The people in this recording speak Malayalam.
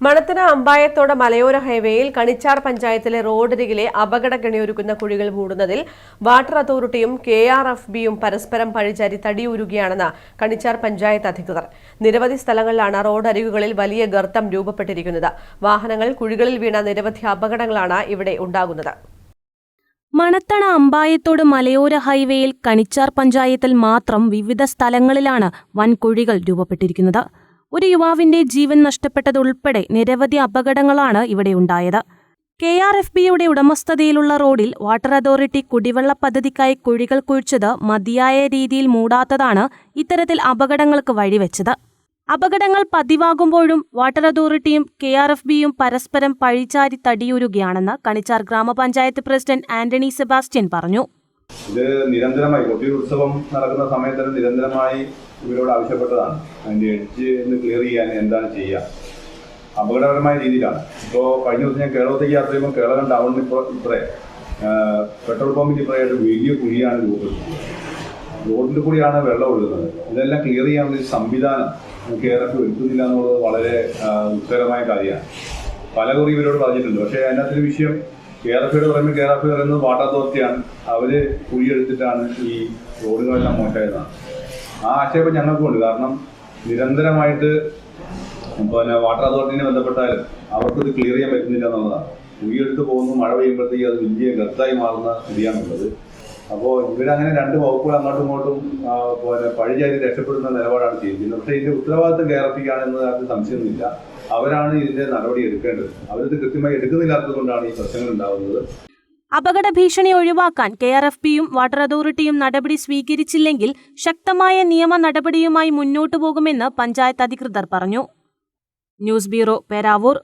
മണത്തന അമ്പായത്തോട് മലയോര ഹൈവേയിൽ കണിച്ചാർ പഞ്ചായത്തിലെ റോഡരികിലെ അപകടഗണിയൊരുക്കുന്ന കുഴികൾ മൂടുന്നതിൽ വാട്ടർ അതോറിറ്റിയും കെ ആർ എഫ് ബിയും പരസ്പരം പഴിചാരി തടിയൂരുകയാണെന്ന് കണിച്ചാർ പഞ്ചായത്ത് അധികൃതർ. നിരവധി സ്ഥലങ്ങളിലാണ് റോഡരികുകളിൽ വലിയ ഗർത്തം രൂപപ്പെട്ടിരിക്കുന്നത്. വാഹനങ്ങൾ കുഴികളിൽ വീണ നിരവധി അപകടങ്ങളാണ് ഇവിടെ ഉണ്ടാകുന്നത്. മണത്തണ അമ്പായത്തോട് മലയോര ഹൈവേയിൽ കണിച്ചാർ പഞ്ചായത്തിൽ മാത്രം വിവിധ സ്ഥലങ്ങളിലാണ് വൻകുഴികൾ രൂപപ്പെട്ടിരിക്കുന്നത്. ഒരു യുവാവിന്റെ ജീവൻ നഷ്ടപ്പെട്ടതുൾപ്പെടെ നിരവധി അപകടങ്ങളാണ് ഇവിടെ ഉണ്ടായത്. കെ ആർ എഫ് ബിയുടെ ഉടമസ്ഥതയിലുള്ള റോഡിൽ വാട്ടർ അതോറിറ്റി കുടിവെള്ള പദ്ധതിക്കായി കുഴികൾ കുഴിച്ചത് മതിയായ രീതിയിൽ മൂടാത്തതാണ് ഇത്തരത്തിൽ അപകടങ്ങൾക്ക് വഴിവെച്ചത്. അപകടങ്ങൾ പതിവാകുമ്പോഴും വാട്ടർ അതോറിറ്റിയും കെ ആർ എഫ് ബിയും പരസ്പരം പഴിചാരി തടിയൂരുകയാണെന്ന് കണിച്ചാർ ഗ്രാമപഞ്ചായത്ത് പ്രസിഡന്റ് ആന്റണി സെബാസ്റ്റ്യൻ പറഞ്ഞു. ഇത് നിരന്തരമായി കൊട്ടിയൂർ ഉത്സവം നടക്കുന്ന സമയത്ത് തന്നെ നിരന്തരമായി ഇവരോട് ആവശ്യപ്പെട്ടതാണ്. അതിന്റെ എഡ്ജ് ഒന്ന് ക്ലിയർ ചെയ്യാൻ എന്താണ് ചെയ്യുക അപകടകരമായ രീതിയിലാണ്. ഇപ്പോൾ കഴിഞ്ഞ ദിവസം ഞാൻ കേരളത്തേക്ക് യാത്ര ചെയ്യുമ്പോൾ കേരളം ടൗണിന് ഇപ്പോൾ ഇത്രേ പെട്രോൾ പമ്പിന്റെ ഇപ്പറയായിട്ട് വലിയ കുഴിയാണ് രൂപപ്പെടുന്നത് റോഡിന്റെ കൂടിയാണ് വെള്ളം ഒഴുകുന്നത്. ഇതെല്ലാം ക്ലിയർ ചെയ്യാനുള്ള സംവിധാനം കേരളത്തിൽ ഒരുക്കുന്നില്ല എന്നുള്ളത് വളരെ ദുഃഖകരമായ കാര്യമാണ്. പല കുറി ഇവരോട് പറഞ്ഞിട്ടുണ്ട്. പക്ഷേ അതിനകത്തൊരു വിഷയം കെ ആർ എഫ് പറയുമ്പോൾ കെ ആർ എഫ് പറയുന്നത് വാട്ടർ അതോറിറ്റിയാണ് അവർ കുഴിയെടുത്തിട്ടാണ് ഈ റോഡുകളെല്ലാം മോശമായതാണ്. ആ ആക്ഷേപം ഞങ്ങൾക്കുണ്ട് കാരണം നിരന്തരമായിട്ട് പിന്നെ വാട്ടർ അതോറിറ്റിനെ ബന്ധപ്പെട്ടാലും അവർക്കിത് ക്ലിയർ ചെയ്യാൻ പറ്റുന്നില്ല എന്നുള്ളതാണ്. കുഴിയെടുത്ത് പോകുന്നു മഴ പെയ്യുമ്പോഴത്തേക്ക് അത് വലിയ ഗർത്തായി മാറുന്ന സ്ഥിതിയാണുള്ളത്. അപ്പോൾ ഇവരങ്ങനെ രണ്ട് വകുപ്പുകൾ അങ്ങോട്ടും ഇങ്ങോട്ടും പിന്നെ പഴിചാരി രക്ഷപ്പെടുന്ന നിലപാടാണ് ചെയ്യുന്നത്. പക്ഷേ ഇതിന്റെ ഉത്തരവാദിത്തം കയറപ്പിക്കുകയാണെന്ന് അതിന് സംശയമൊന്നുമില്ല അവരാണ് ഇതിന്റെ നടപടി എടുക്കേണ്ടത്. അവരിത് കൃത്യമായി എടുക്കുന്നില്ലാത്തത് കൊണ്ടാണ് ഈ പ്രശ്നങ്ങൾ ഉണ്ടാകുന്നത് അപകട ഭീഷണി ഒഴിവാക്കാൻ കെ ആർ എഫ് പിയും വാട്ടർ അതോറിറ്റിയും നടപടി സ്വീകരിച്ചില്ലെങ്കിൽ ശക്തമായ നിയമ നടപടിയുമായി മുന്നോട്ടു പോകുമെന്ന് പഞ്ചായത്ത് അധികൃതർ പറഞ്ഞു. News bureau Peravoor.